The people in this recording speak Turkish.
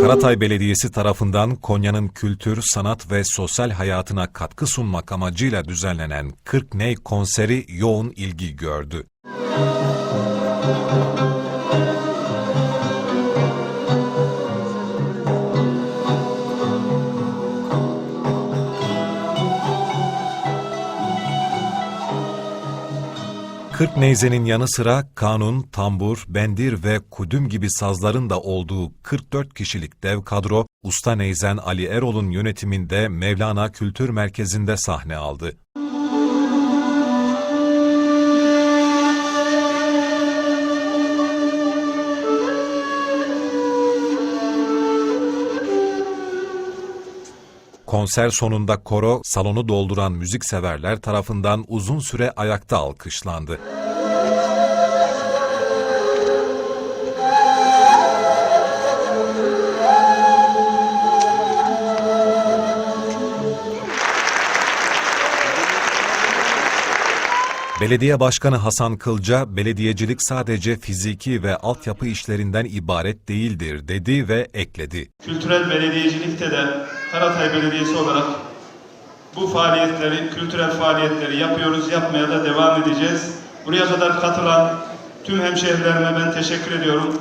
Karatay Belediyesi tarafından Konya'nın kültür, sanat ve sosyal hayatına katkı sunmak amacıyla düzenlenen 40 Ney konseri yoğun ilgi gördü. Kırk neyzenin yanı sıra kanun, tambur, bendir ve kudüm gibi sazların da olduğu 44 kişilik dev kadro, Usta Neyzen Ali Erol'un yönetiminde Mevlana Kültür Merkezi'nde sahne aldı. Konser sonunda koro, salonu dolduran müzikseverler tarafından uzun süre ayakta alkışlandı. Belediye Başkanı Hasan Kılca, belediyecilik sadece fiziki ve altyapı işlerinden ibaret değildir dedi ve ekledi. Kültürel belediyecilikte de Karatay Belediyesi olarak bu faaliyetleri, kültürel faaliyetleri yapıyoruz, yapmaya da devam edeceğiz. Buraya kadar katılan tüm hemşehrilerime ben teşekkür ediyorum.